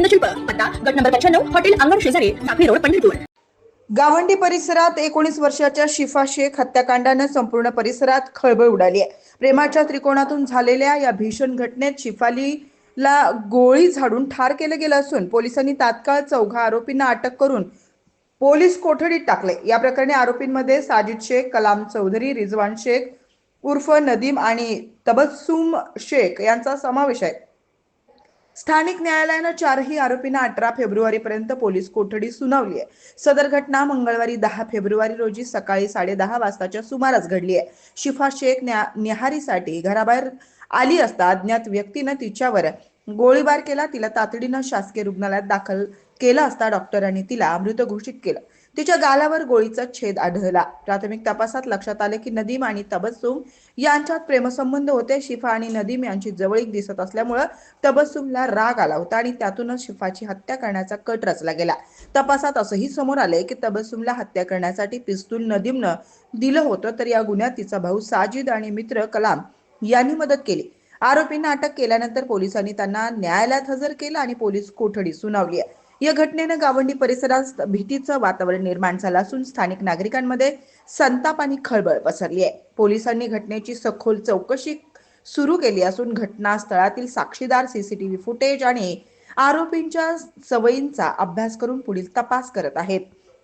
गोविंद शिल्प पत्ता गट नंबर पंच्याण्णव हॉटेल अंगण शेजारी साखळी रोड पंढरपूर. गावंडी परिसरात एकोणीस वर्षाच्या शिफा शेख हत्याकांडानं संपूर्ण परिसरात खळबळ उडाली आहे. प्रेमाच्या त्रिकोणातून झालेल्या या भीषण घटनेत शिफालीला गोळी झाडून ठार केलं गेलं असून पोलिसांनी तात्काळ चौघा आरोपींना अटक करून पोलीस कोठडीत टाकले. या प्रकरणी आरोपींमध्ये साजिद शेख कलाम चौधरी रिजवान शेख उर्फ नदीम आणि तबस्सुम शेख यांचा समावेश आहे. स्थानिक न्यायालयानं चारही आरोपींना अठरा फेब्रुवारीपर्यंत पोलीस कोठडी सुनावली आहे. सदर घटना मंगळवारी दहा फेब्रुवारी रोजी सकाळी साडेदहा वाजताच्या सुमारास घडली आहे. शिफा शेख न्या निहारीसाठी घराबाहेर आली असता अज्ञात व्यक्तीनं तिच्यावर गोळीबार केला तिला तातडीनं शासकीय रुग्णालयात दाखल केलं असता डॉक्टरांनी तिला मृत घोषित केलं. तिच्या गालावर गोळीचा छेद आढळला. प्राथमिक तपासात लक्षात आले की नदीम आणि तबस्सुम यांच्यात प्रेमसंबंध होते. शिफा आणि नदीम यांची जवळीक दिसत असल्यामुळं तबस्सुमला राग आला होता आणि त्यातूनच शिफाची हत्या करण्याचा कट रचला गेला. तपासात असंही समोर आले की तबस्सुमला हत्या करण्यासाठी पिस्तूल नदीमनं दिलं होतं तर या गुन्ह्यात तिचा भाऊ साजिद आणि मित्र कलाम यांनी मदत केली. आरोपींना अटक केल्यानंतर पोलिसांनी त्यांना न्यायालयात हजर केलं आणि पोलीस कोठडी सुनावली आहे. या घटनेनं गावंडी परिसरात भीतीचं वातावरण निर्माण झालं असून स्थानिक नागरिकांमध्ये संताप आणि खळबळ पसरली आहे. पोलिसांनी घटनेची सखोल चौकशी सुरू केली असून घटनास्थळातील साक्षीदार सीसीटीव्ही फुटेज आणि आरोपींच्या सवयींचा अभ्यास करून पुढील तपास करत आहेत.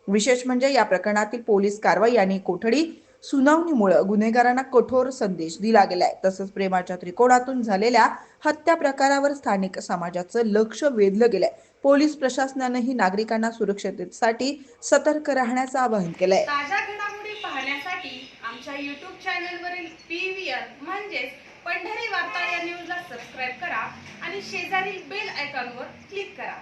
विशेष म्हणजे या प्रकरणातील पोलीस कारवाई आणि कोठडी सुनावणीमुळे गुन्हेगारांना कठोर संदेश दिला गेलाय. तसंच प्रेमाच्या त्रिकोणातून झालेल्या हत्या प्रकारावर स्थानिक समाजाचं लक्ष वेधलं गेलंय. पोलीस प्रशासनानंही नागरिकांना सुरक्षिततेसाठी सतर्क राहण्याचं आवाहन केलंय. ताज्या घडामोडी पाहण्यासाठी आमच्या यूट्यूब चॅनलवरील पी म्हणजेच पंढरी वार्ता या न्यूजला सबस्क्राईब करा आणि शेजारील बेल आयकॉनवर क्लिक करा.